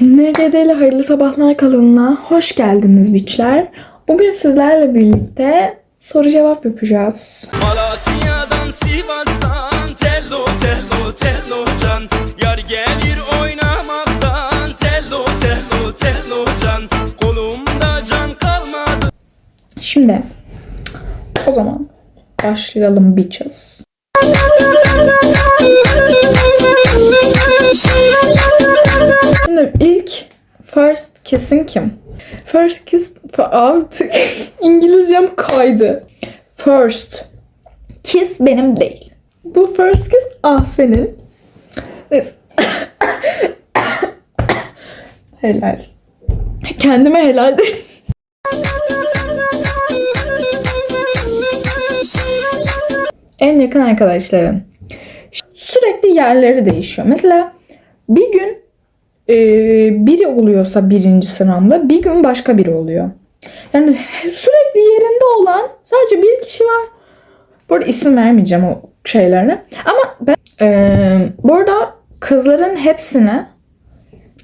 NGD'li hayırlı sabahlar kanalına hoş geldiniz biçler. Bugün sizlerle birlikte soru cevap yapacağız. Malatya'dan Sivas'tan Tello tello tello can Yar gelir oynamaktan Tello tello tello can Kolumda can kalmadı Şimdi o zaman başlayalım bitches. First kiss'in kim? First kiss artık İngilizcem kaydı. First kiss benim değil. Bu first kiss ah senin. Neyse. helal. Kendime helal değil. En yakın arkadaşların. Sürekli yerleri değişiyor. Mesela bir gün e, biri oluyorsa birinci sıramda bir gün başka biri oluyor. Yani sürekli yerinde olan sadece bir kişi var. Bu arada isim vermeyeceğim o şeylerine. Ama ben e, bu arada kızların hepsine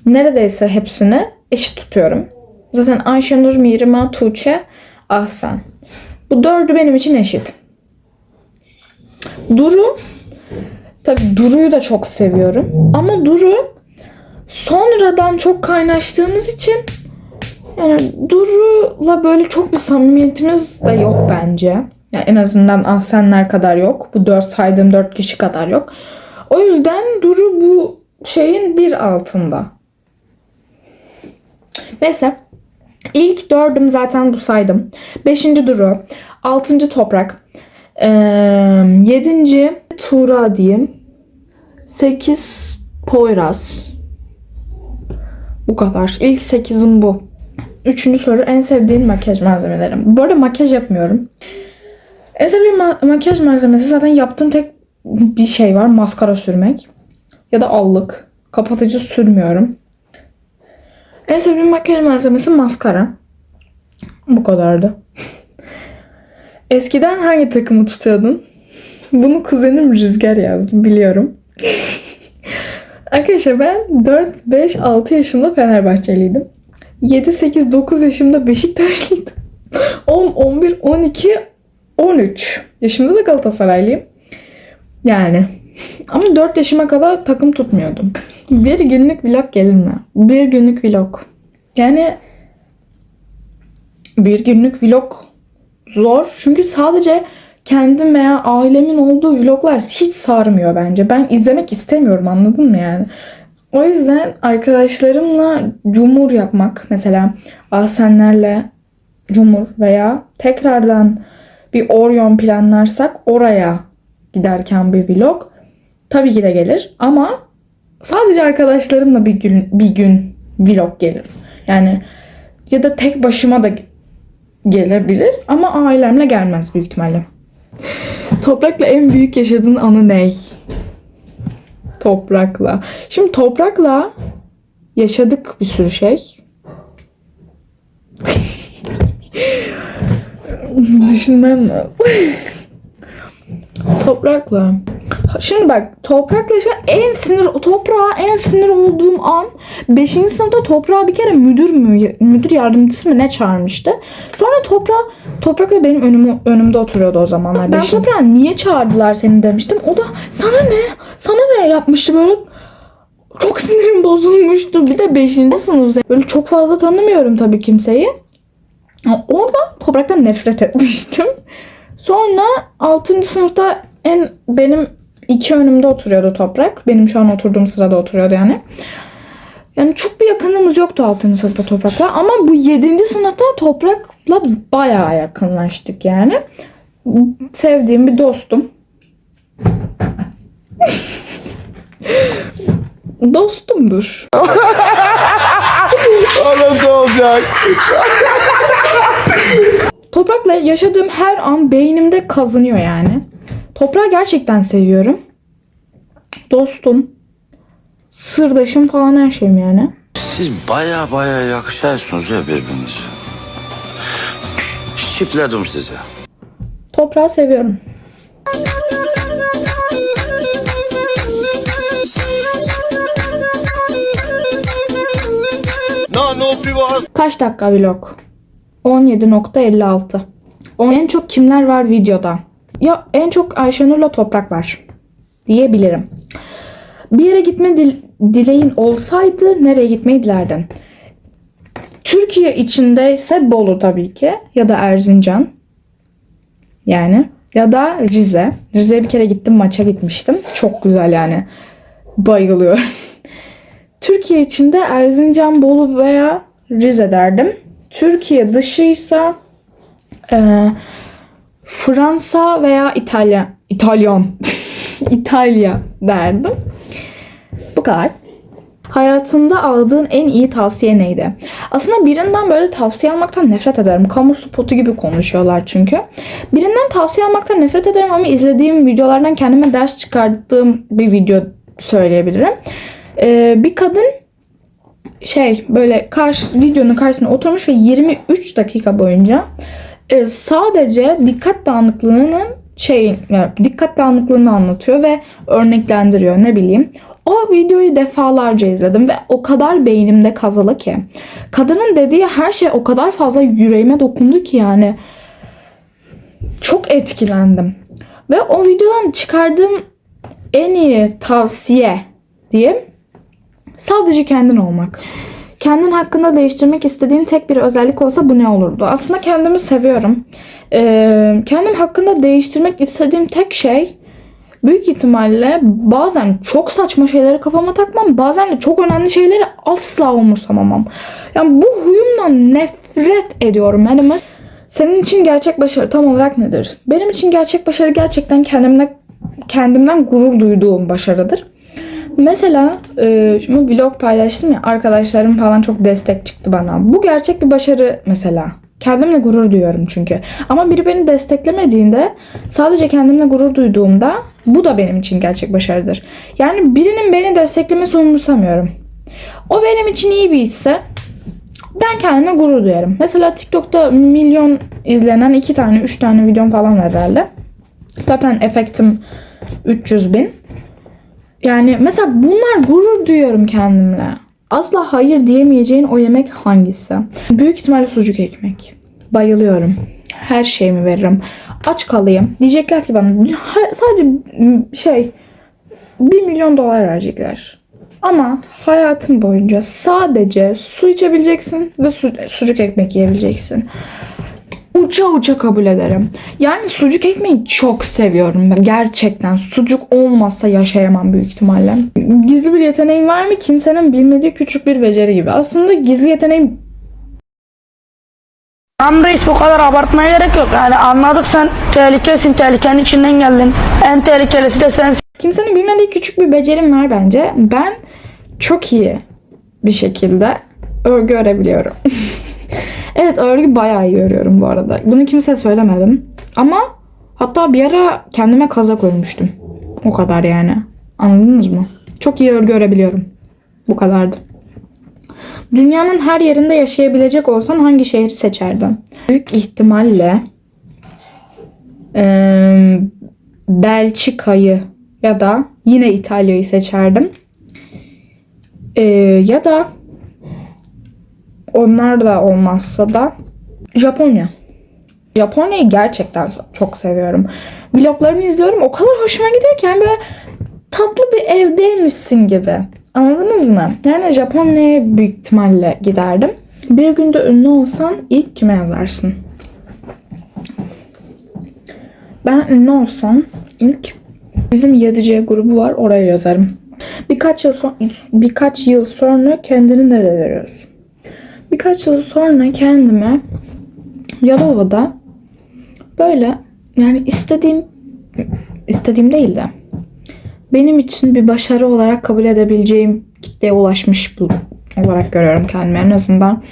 neredeyse hepsine eşit tutuyorum. Zaten Ayşenur, Mirima, Tuğçe, Ahsen. Bu dördü benim için eşit. Duru tabii Duru'yu da çok seviyorum. Ama Duru sonradan çok kaynaştığımız için yani Duru'la böyle çok bir samimiyetimiz de yok bence. Yani en azından Ahsenler kadar yok. Bu dört saydığım dört kişi kadar yok. O yüzden Duru bu şeyin bir altında. Neyse. İlk dördüm zaten bu saydım. Beşinci Duru. Altıncı Toprak. Ee, yedinci Tuğra diyeyim. Sekiz Poyraz. Bu kadar. İlk sekizim bu. Üçüncü soru en sevdiğin makyaj malzemelerim. Bu arada makyaj yapmıyorum. En sevdiğim ma- makyaj malzemesi zaten yaptığım tek bir şey var. Maskara sürmek. Ya da allık. Kapatıcı sürmüyorum. En sevdiğim makyaj malzemesi maskara. Bu kadardı. Eskiden hangi takımı tutuyordun? Bunu kuzenim Rüzgar yazdı biliyorum. Arkadaşlar ben 4, 5, 6 yaşımda Fenerbahçeliydim. 7, 8, 9 yaşımda Beşiktaşlıydım. 10, 11, 12, 13 yaşımda da Galatasaraylıyım. Yani. Ama 4 yaşıma kadar takım tutmuyordum. Bir günlük vlog gelir mi? Bir günlük vlog. Yani bir günlük vlog zor. Çünkü sadece kendim veya ailemin olduğu vloglar hiç sarmıyor bence. Ben izlemek istemiyorum anladın mı yani? O yüzden arkadaşlarımla cumhur yapmak mesela Asenlerle cumhur veya tekrardan bir Orion planlarsak oraya giderken bir vlog tabii ki de gelir ama sadece arkadaşlarımla bir gün bir gün vlog gelir. Yani ya da tek başıma da gelebilir ama ailemle gelmez büyük ihtimalle. Toprakla en büyük yaşadığın anı ne? Toprakla. Şimdi toprakla yaşadık bir sürü şey. Düşünmem lazım. toprakla. Şimdi bak toprakla yaşayan en sinir toprağa en sinir olduğum an 5. sınıfta toprağa bir kere müdür mü müdür yardımcısı mı ne çağırmıştı. Sonra toprağa toprakla benim önümü, önümde oturuyordu o zamanlar. Ben toprağa niye çağırdılar seni demiştim. O da sana ne? Sana ne yapmıştı böyle çok sinirim bozulmuştu. Bir de 5. sınıf. Böyle çok fazla tanımıyorum tabii kimseyi. Orada topraktan nefret etmiştim. Sonra 6. sınıfta en benim iki önümde oturuyordu toprak. Benim şu an oturduğum sırada oturuyordu yani. Yani çok bir yakınlığımız yoktu 6. sınıfta toprakla. Ama bu 7. sınıfta toprakla bayağı yakınlaştık yani. Sevdiğim bir dostum. Dostumdur. O nasıl olacak? Toprakla yaşadığım her an beynimde kazınıyor yani. Toprağı gerçekten seviyorum. Dostum, sırdaşım falan her şeyim yani. Siz baya baya yakışıyorsunuz ya birbirinize. Şipledim size. Toprağı seviyorum. Kaç dakika vlog? 17.56. O en çok kimler var videoda? Ya en çok Ayşenur'la Toprak var diyebilirim. Bir yere gitme dil- dileğin olsaydı nereye gitmeyi dilerdin? Türkiye içinde ise Bolu tabii ki ya da Erzincan. Yani ya da Rize. Rize'ye bir kere gittim maça gitmiştim. Çok güzel yani. Bayılıyorum. Türkiye içinde Erzincan, Bolu veya Rize derdim. Türkiye dışıysa eee, Fransa veya İtalya. İtalyan. İtalya derdim. Bu kadar. Hayatında aldığın en iyi tavsiye neydi? Aslında birinden böyle tavsiye almaktan nefret ederim. Kamu spotu gibi konuşuyorlar çünkü. Birinden tavsiye almaktan nefret ederim ama izlediğim videolardan kendime ders çıkardığım bir video söyleyebilirim. Ee, bir kadın şey böyle karşı videonun karşısına oturmuş ve 23 dakika boyunca e, sadece dikkat dağınıklığının şey yani dikkat dağınıklığını anlatıyor ve örneklendiriyor ne bileyim. O videoyu defalarca izledim ve o kadar beynimde kazılı ki. Kadının dediği her şey o kadar fazla yüreğime dokundu ki yani. Çok etkilendim. Ve o videodan çıkardığım en iyi tavsiye diyeyim sadece kendin olmak. Kendin hakkında değiştirmek istediğin tek bir özellik olsa bu ne olurdu? Aslında kendimi seviyorum. Ee, kendim hakkında değiştirmek istediğim tek şey büyük ihtimalle bazen çok saçma şeyleri kafama takmam. Bazen de çok önemli şeyleri asla umursamamam. Yani bu huyumdan nefret ediyorum. Yani senin için gerçek başarı tam olarak nedir? Benim için gerçek başarı gerçekten kendimle kendimden gurur duyduğum başarıdır. Mesela e, şimdi vlog paylaştım ya arkadaşlarım falan çok destek çıktı bana. Bu gerçek bir başarı mesela. Kendimle gurur duyuyorum çünkü. Ama biri beni desteklemediğinde sadece kendimle gurur duyduğumda bu da benim için gerçek başarıdır. Yani birinin beni desteklemesi umursamıyorum. O benim için iyi bir ise ben kendime gurur duyarım. Mesela TikTok'ta milyon izlenen iki tane, üç tane videom falan var herhalde. Zaten efektim 300 bin. Yani mesela bunlar gurur duyuyorum kendimle. Asla hayır diyemeyeceğin o yemek hangisi? Büyük ihtimalle sucuk ekmek. Bayılıyorum. Her şeyimi veririm. Aç kalayım. Diyecekler ki bana "Ha- sadece şey 1 milyon dolar verecekler. Ama hayatın boyunca sadece su içebileceksin ve su- sucuk ekmek yiyebileceksin uça uça kabul ederim. Yani sucuk ekmeği çok seviyorum ben. Gerçekten sucuk olmazsa yaşayamam büyük ihtimalle. Gizli bir yeteneğin var mı? Kimsenin bilmediği küçük bir beceri gibi. Aslında gizli yeteneğim Tamam reis bu kadar abartmaya gerek yok. Yani anladık sen tehlikesin, tehlikenin içinden geldin. En tehlikelisi de sensin. Kimsenin bilmediği küçük bir becerim var bence. Ben çok iyi bir şekilde örgü örebiliyorum. evet örgü bayağı iyi örüyorum bu arada. Bunu kimseye söylemedim. Ama hatta bir ara kendime kazak örmüştüm. O kadar yani. Anladınız mı? Çok iyi örgü örebiliyorum. Bu kadardı. Dünyanın her yerinde yaşayabilecek olsan hangi şehri seçerdin? Büyük ihtimalle eee, Belçika'yı ya da yine İtalya'yı seçerdim. Ee, ya da onlar da olmazsa da Japonya. Japonya'yı gerçekten çok seviyorum. Vloglarını izliyorum. O kadar hoşuma gidiyor ki yani böyle tatlı bir evdeymişsin gibi. Anladınız mı? Yani Japonya'ya büyük ihtimalle giderdim. Bir günde ünlü olsan ilk kime yazarsın? Ben ünlü olsam ilk bizim 7C grubu var oraya yazarım. Birkaç yıl son, birkaç yıl sonra kendini nerede görüyorsun? Birkaç yıl sonra kendime Yalova'da böyle yani istediğim istediğim değil de benim için bir başarı olarak kabul edebileceğim kitleye ulaşmış bu olarak görüyorum kendimi. En azından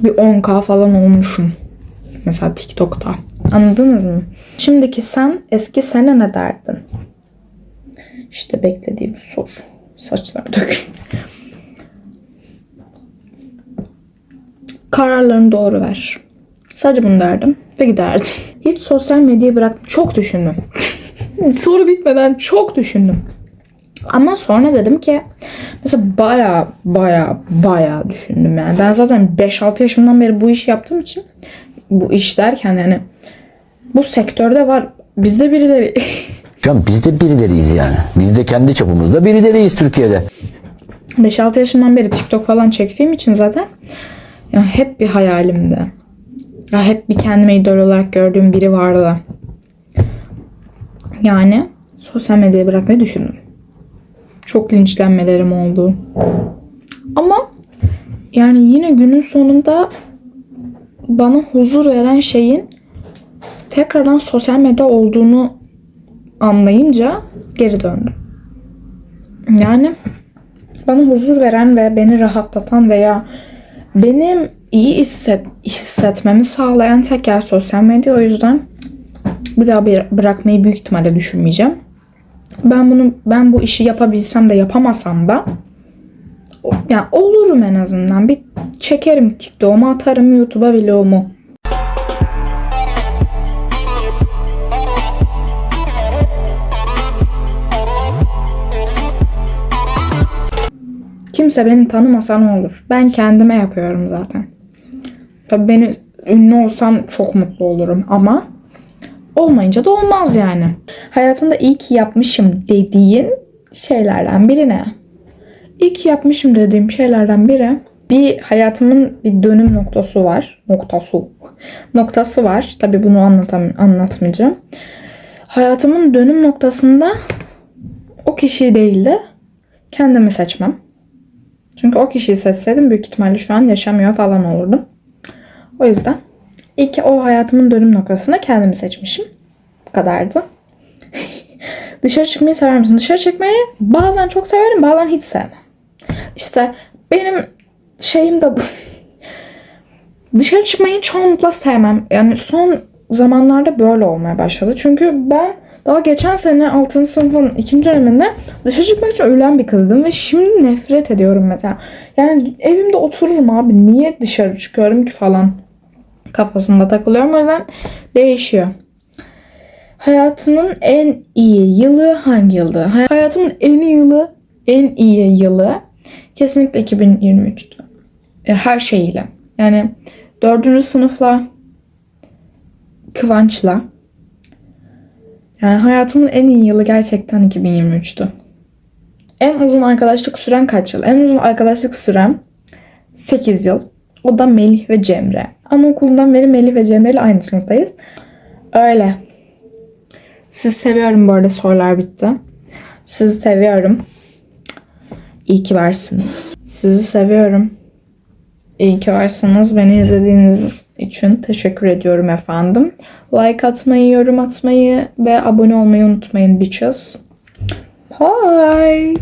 bir 10k falan olmuşum. Mesela TikTok'ta. Anladınız mı? Şimdiki sen eski sene ne derdin? İşte beklediğim soru. Saçlar dök. Kararlarını doğru ver. Sadece bunu derdim ve giderdim. Hiç sosyal medyayı bırak çok düşündüm. Soru bitmeden çok düşündüm. Ama sonra dedim ki Mesela baya baya baya düşündüm yani. Ben zaten 5-6 yaşımdan beri bu işi yaptığım için bu iş derken yani bu sektörde var. Bizde birileri Can biz de birileriyiz yani. Biz de kendi çapımızda birileriyiz Türkiye'de. 5-6 yaşımdan beri TikTok falan çektiğim için zaten ya hep bir hayalimdi. Ya hep bir kendime idol olarak gördüğüm biri vardı. Yani sosyal medyayı bırakmayı düşündüm. Çok linçlenmelerim oldu. Ama yani yine günün sonunda bana huzur veren şeyin tekrardan sosyal medya olduğunu anlayınca geri döndüm. Yani bana huzur veren ve beni rahatlatan veya benim iyi hisset, hissetmemi sağlayan tek yer sosyal medya. O yüzden bir daha bir- bırakmayı büyük ihtimalle düşünmeyeceğim. Ben bunu ben bu işi yapabilsem de yapamasam da yani olurum en azından. Bir çekerim TikTok'umu atarım YouTube'a vlogumu. Kimse beni tanımasa ne olur? Ben kendime yapıyorum zaten. Tabii beni ünlü olsam çok mutlu olurum ama olmayınca da olmaz yani. Hayatımda iyi ki yapmışım dediğin şeylerden biri ne? İyi ki yapmışım dediğim şeylerden biri bir hayatımın bir dönüm noktası var. Noktası. Noktası var. Tabii bunu anlatam anlatmayacağım. Hayatımın dönüm noktasında o kişiyi değil de kendimi seçmem. Çünkü o kişiyi seçseydim büyük ihtimalle şu an yaşamıyor falan olurdum. O yüzden ki o hayatımın dönüm noktasında kendimi seçmişim. Bu kadardı. Dışarı çıkmayı sever misin? Dışarı çıkmayı bazen çok severim bazen hiç sevmem. İşte benim şeyim de bu. Dışarı çıkmayı çoğunlukla sevmem. Yani son zamanlarda böyle olmaya başladı. Çünkü ben daha geçen sene 6. sınıfın ikinci döneminde dışarı çıkmak için ölen bir kızdım ve şimdi nefret ediyorum mesela. Yani evimde otururum abi niye dışarı çıkıyorum ki falan kafasında takılıyorum. O yüzden değişiyor. Hayatının en iyi yılı hangi yıldı? Hay- Hayatımın en iyi yılı, en iyi yılı kesinlikle 2023'tü. E, Her şeyiyle. Yani dördüncü sınıfla Kıvanç'la yani hayatımın en iyi yılı gerçekten 2023'tü. En uzun arkadaşlık süren kaç yıl? En uzun arkadaşlık sürem 8 yıl. O da Melih ve Cemre. Anaokulundan beri Melih ve Cemre ile aynı sınıftayız. Öyle. Sizi seviyorum bu arada sorular bitti. Sizi seviyorum. İyi ki varsınız. Sizi seviyorum. İyi ki varsınız. Beni izlediğiniz için teşekkür ediyorum efendim. Like atmayı, yorum atmayı ve abone olmayı unutmayın bitches. Bye.